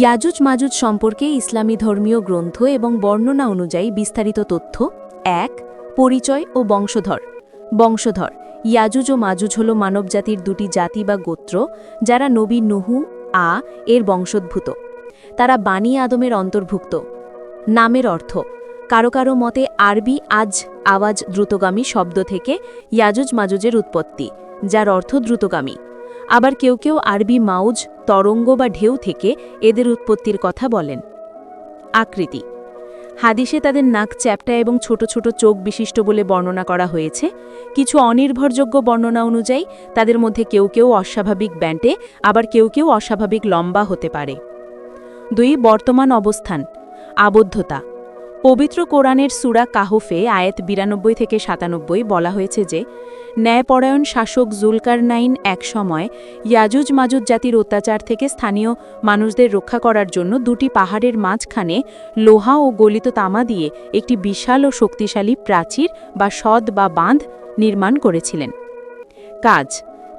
ইয়াজুজ মাজুজ সম্পর্কে ইসলামী ধর্মীয় গ্রন্থ এবং বর্ণনা অনুযায়ী বিস্তারিত তথ্য, এক, পরিচয় ও বংশধর। বংশধর, ইয়াজুজ ও মাজুজ হল মানবজাতির দুটি জাতি বা গোত্র, যারা নবী নুহু, আ, এর বংশোদ্ভূত। তারা বাণী আদমের অন্তর্ভুক্ত। নামের অর্থ, কারও কারও মতে আরবি আজ, আওয়াজ দ্রুতগামী শব্দ থেকে ইয়াজুজ মাজুজের উৎপত্তি, যার অর্থ দ্রুতগামী। আবার কেউ কেউ আরবি মাউজ, তরঙ্গ বা ঢেউ থেকে এদের উৎপত্তির কথা বলেন। আকৃতি। হাদিসে তাদের নাক চ্যাপ্টা এবং ছোট ছোট চোখ বিশিষ্ট বলে বর্ণনা করা হয়েছে। কিছু অনির্ভরযোগ্য বর্ণনা অনুযায়ী, তাদের মধ্যে কেউ কেউ অস্বাভাবিক ব্যান্টে আবার কেউ কেউ অস্বাভাবিক লম্বা হতে পারে। দুই, বর্তমান অবস্থান। আবদ্ধতা। পবিত্র কোরআনের সুরা কাহফে আয়াত বিরানব্বই থেকে সাতানব্বই বলা হয়েছে যে, ন্যায়পরায়ণ শাসক জুলকার নাইন এক সময় ইয়াজুজ মাজুজ জাতির অত্যাচার থেকে স্থানীয় মানুষদের রক্ষা করার জন্য দুটি পাহাড়ের মাঝখানে লোহা ও গলিত তামা দিয়ে একটি বিশাল ও শক্তিশালী প্রাচীর বা সদ বা বাঁধ নির্মাণ করেছিলেন। কাজ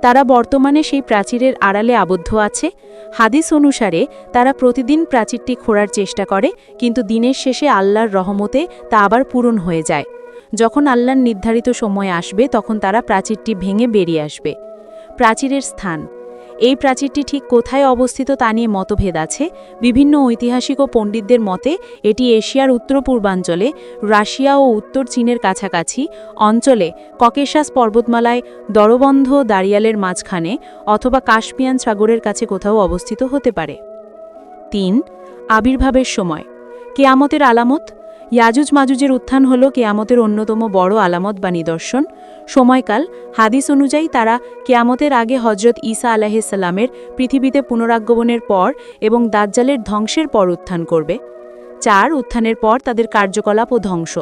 তারা বর্তমানে সেই প্রাচীরের আড়ালে আবদ্ধ আছে। হাদিস অনুসারে তারা প্রতিদিন প্রাচীরটি খোঁড়ার চেষ্টা করে, কিন্তু দিনের শেষে আল্লাহর রহমতে তা আবার পূরণ হয়ে যায়। যখন আল্লাহর নির্ধারিত সময় আসবে, তখন তারা প্রাচীরটি ভেঙে বেরিয়ে আসবে। প্রাচীরের স্থান এই প্রাচীরটি ঠিক কোথায় অবস্থিত তা নিয়ে মতভেদ আছে। বিভিন্ন ঐতিহাসিক ও পণ্ডিতদের মতে, এটি এশিয়ার উত্তর পূর্বাঞ্চলে রাশিয়া ও উত্তর চীনের কাছাকাছি অঞ্চলে ককেশাস পর্বতমালায় দরবন্ধ দাঁড়িয়ালের মাঝখানে অথবা কাশ্মিয়ান সাগরের কাছে কোথাও অবস্থিত হতে পারে। তিন, আবির্ভাবের সময়। কেয়ামতের আলামত ইয়াজুজ মাজুজের উত্থান হল কেয়ামতের অন্যতম বড় আলামত বা নিদর্শন। সময়কাল, হাদিস অনুযায়ী তারা কেয়ামতের আগে হজরত ঈসা আলাহিসাল্লামের পৃথিবীতে পুনরাগমনের পর এবং দাজ্জালের ধ্বংসের পর উত্থান করবে। চার, উত্থানের পর তাদের কার্যকলাপ ও ধ্বংস।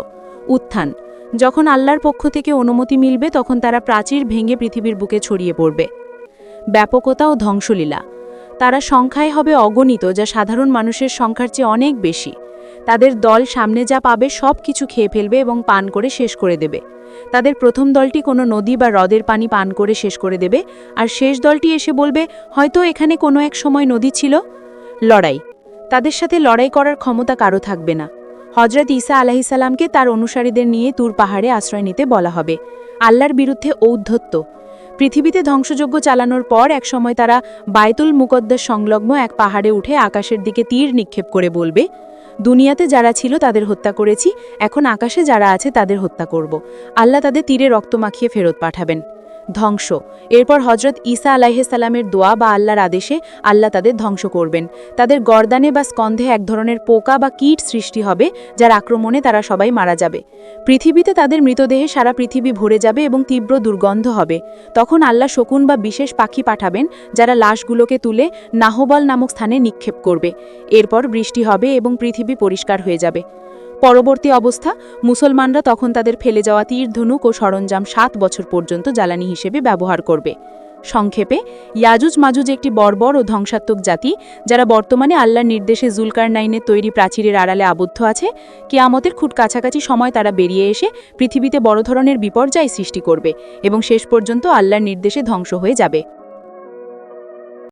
উত্থান, যখন আল্লাহর পক্ষ থেকে অনুমতি মিলবে, তখন তারা প্রাচীর ভেঙে পৃথিবীর বুকে ছড়িয়ে পড়বে। ব্যাপকতা ও ধ্বংসলীলা, তারা সংখ্যায় হবে অগণিত, যা সাধারণ মানুষের সংখ্যার চেয়ে অনেক বেশি। তাদের দল সামনে যা পাবে সব কিছু খেয়ে ফেলবে এবং পান করে শেষ করে দেবে। তাদের প্রথম দলটি কোনো নদী বা হ্রদের পানি পান করে শেষ করে দেবে, আর শেষ দলটি এসে বলবে, হয়তো এখানে কোনো এক সময় নদী ছিল? লড়াই। তাদের সাথে লড়াই করার ক্ষমতা কারও থাকবে না। হজরত ঈসা আলাহিসাল্লামকে তার অনুসারীদের নিয়ে তুর পাহাড়ে আশ্রয় নিতে বলা হবে। আল্লাহর বিরুদ্ধে ঔদ্ধত্য। পৃথিবীতে ধ্বংসযজ্ঞ চালানোর পর একসময় তারা বায়তুল মুকদ্দাস সংলগ্ন এক পাহাড়ে উঠে আকাশের দিকে তীর নিক্ষেপ করে বলবে দুনিয়াতে যারা ছিল তাদের হত্যা করেছি, এখন আকাশে যারা আছে তাদের হত্যা করব। আল্লাহ তাদের তীরে রক্ত মাখিয়ে ফেরত পাঠাবেন। ধ্বংস। এরপর হজরত ঈসা আলাইসাল্লামের দোয়া বা আল্লাহর আদেশে আল্লাহ তাদের ধ্বংস করবেন। তাদের গর্দানে বা স্কন্ধে এক ধরনের পোকা বা কীট সৃষ্টি হবে, যার আক্রমণে তারা সবাই মারা যাবে। পৃথিবীতে তাদের মৃতদেহে সারা পৃথিবী ভরে যাবে এবং তীব্র দুর্গন্ধ হবে। তখন আল্লাহ শকুন বা বিশেষ পাখি পাঠাবেন, যারা লাশগুলোকে তুলে নাহবল নামক স্থানে নিক্ষেপ করবে। এরপর বৃষ্টি হবে এবং পৃথিবী পরিষ্কার হয়ে যাবে। পরবর্তী অবস্থা, মুসলমানরা তখন তাদের ফেলে যাওয়া তীর, ধনুক ও সরঞ্জাম সাত বছর পর্যন্ত জ্বালানি হিসেবে ব্যবহার করবে। সংক্ষেপে, ইয়াজুজ মাজুজ একটি বর্বর ও ধ্বংসাত্মক জাতি, যারা বর্তমানে আল্লাহর নির্দেশে জুলকার নাইনের তৈরি প্রাচীরের আড়ালে আবদ্ধ আছে। কেয়ামতের খুব কাছাকাছি সময় তারা বেরিয়ে এসে পৃথিবীতে বড় ধরনের বিপর্যয় সৃষ্টি করবে এবং শেষ পর্যন্ত আল্লাহর নির্দেশে ধ্বংস হয়ে যাবে।